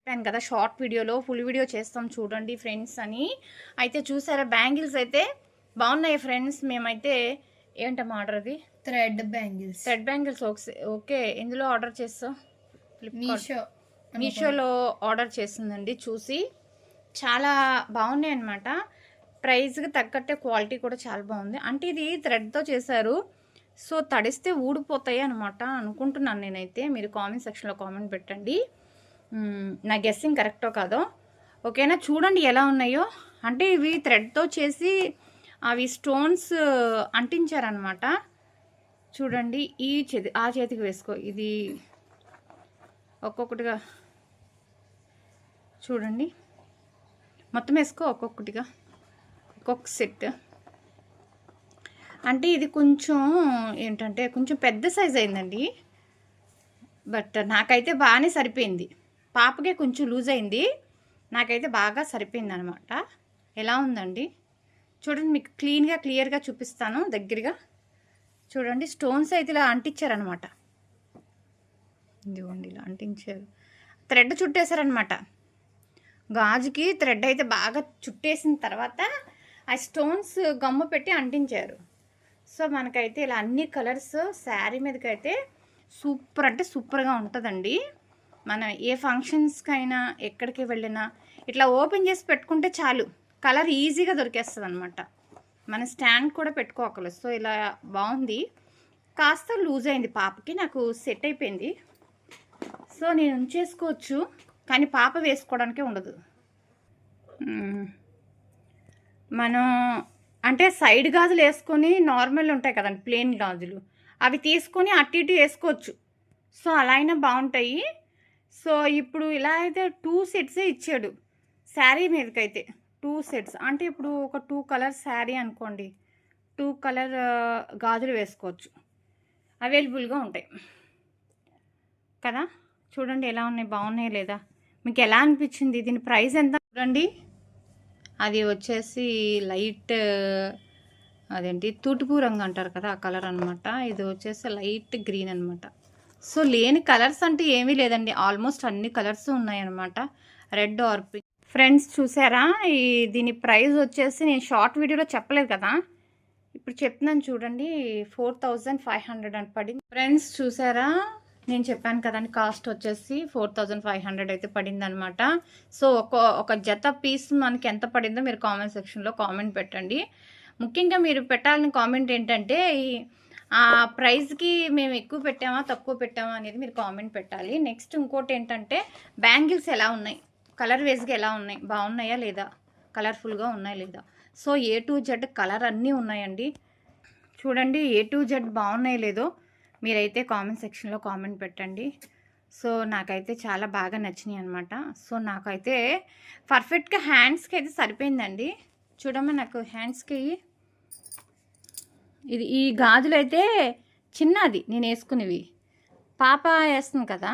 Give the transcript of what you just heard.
చెప్పాను కదా షార్ట్ వీడియోలో ఫుల్ వీడియో చేస్తాం చూడండి ఫ్రెండ్స్ అని. అయితే చూసారా బ్యాంగిల్స్ అయితే బాగున్నాయి ఫ్రెండ్స్. మేమైతే ఏంటమ్మా ఆర్డర్ అది? Thread bangles. Thread bangles okay ఎందులో ఆర్డర్ చేస్తావు? మీషో. మీషోలో ఆర్డర్ చేసిందండి చూసి. చాలా బాగున్నాయి అనమాట ప్రైస్కి తగ్గట్టే క్వాలిటీ కూడా చాలా బాగుంది. అంటే ఇది థ్రెడ్తో చేశారు. సో తడిస్తే ఊడిపోతాయి అనమాట అనుకుంటున్నాను నేనైతే. మీరు కామెంట్ సెక్షన్లో కామెంట్ పెట్టండి. నా గెస్సింగ్ కరెక్టో కాదో? ఓకేనా చూడండి ఎలా ఉన్నాయో. అంటే ఇవి థ్రెడ్తో చేసి అవి స్టోన్స్ అంటించారనమాట చూడండి ఈ చేతి ఆ చేతికి వేసుకో. ఇది ఒక్కొక్కటిగా చూడండి. మొత్తం వేసుకో ఒక్కొక్కటిగా. ఒక్కొక్క సెట్ అంటే ఇది కొంచెం ఏంటంటే కొంచెం పెద్ద సైజ్ అయిందండి. బట్ నాకైతే బాగానే సరిపోయింది. పాపకే కొంచెం లూజ్ అయింది. నాకైతే బాగా సరిపోయింది అనమాట ఎలా ఉందండి? చూడండి మీకు క్లీన్గా క్లియర్గా చూపిస్తాను దగ్గరగా. చూడండి స్టోన్స్ అయితే ఇలా అంటించారనమాట. ఇదిగోండి ఇలా అంటించారు. థ్రెడ్ చుట్టేశారనమాట. గాజుకి థ్రెడ్ అయితే బాగా చుట్టేసిన తర్వాత ఆ స్టోన్స్ గమ్ము పెట్టి అంటించారు. సో మనకైతే ఇలా అన్ని కలర్స్ శారీ మీదకైతే సూపర్ అంటే సూపర్గా ఉంటుందండి. మన ఏ ఫంక్షన్స్కైనా ఎక్కడికి వెళ్ళినా ఇట్లా ఓపెన్ చేసి పెట్టుకుంటే చాలు. కలర్ ఈజీగా దొరికేస్తుంది అనమాట మన స్టాండ్ కూడా పెట్టుకోకలేదు సో ఇలా బాగుంది కాస్త లూజ్ అయింది పాపకి. నాకు సెట్ అయిపోయింది. సో నేను ఉంచేసుకోవచ్చు. కానీ పాప వేసుకోవడానికే ఉండదు. మనం అంటే సైడ్ గాజులు వేసుకొని నార్మల్ ఉంటాయి కదండి ప్లెయిన్ గాజులు. అవి తీసుకొని అటు ఇటు వేసుకోవచ్చు. సో అలా అయినా బాగుంటాయి సో ఇప్పుడు ఇలా అయితే టూ సెట్సే ఇచ్చాడు. శారీ మీదకైతే టూ సెట్స్. అంటే ఇప్పుడు ఒక టూ కలర్ శారీ అనుకోండి. టూ కలర్ గాజులు వేసుకోవచ్చు. అవైలబుల్గా ఉంటాయి. కదా? చూడండి ఎలా ఉన్నాయి బాగున్నాయి లేదా? మీకు ఎలా అనిపించింది? దీని ప్రైస్ ఎంత? చూడండి. అది వచ్చేసి లైట్ అదేంటి? తూటుపూ రంగు అంటారు కదా ఆ కలర్ అనమాట ఇది వచ్చేసి లైట్ గ్రీన్ అనమాట సో లేని కలర్స్ అంటే ఏమీ లేదండి. ఆల్మోస్ట్ అన్ని కలర్స్ ఉన్నాయన్నమాట. Red or pink. ఫ్రెండ్స్ చూసారా? ఈ దీని ప్రైస్ వచ్చేసి నేను షార్ట్ వీడియోలో చెప్పలేదు కదా. ఇప్పుడు చెప్తున్నాను చూడండి. ఫోర్ థౌజండ్ ఫైవ్ హండ్రెడ్ అని పడింది. ఫ్రెండ్స్ చూసారా? నేను చెప్పాను కదండి కాస్ట్ వచ్చేసి ఫోర్ థౌజండ్ ఫైవ్ హండ్రెడ్ అయితే పడింది అనమాట సో ఒక ఒక జత పీస్ మనకి ఎంత పడిందో మీరు కామెంట్ సెక్షన్లో కామెంట్ పెట్టండి. ముఖ్యంగా మీరు పెట్టాలని కామెంట్ ఏంటంటే ఈ ఆ ప్రైస్కి మేము ఎక్కువ పెట్టామా తక్కువ పెట్టామా అనేది మీరు కామెంట్ పెట్టాలి. నెక్స్ట్ ఇంకోటి ఏంటంటే బ్యాంగిల్స్ ఎలా ఉన్నాయి? కలర్ వేస్గా ఎలా ఉన్నాయి? బాగున్నాయా లేదా? కలర్ఫుల్గా ఉన్నాయా లేదా? So A to Z colour అన్నీ ఉన్నాయండి. చూడండి ఏ టు జెడ్ బాగున్నాయో లేదో మీరైతే కామెంట్ సెక్షన్లో కామెంట్ పెట్టండి. సో నాకైతే చాలా బాగా నచ్చినాయి అనమాట సో నాకైతే పర్ఫెక్ట్గా హ్యాండ్స్కి అయితే సరిపోయిందండి. చూడమ్మా నాకు హ్యాండ్స్కి ఇది ఈ గాజులు అయితే చిన్నది నేను వేసుకునేవి. పాప వేస్తుంది కదా.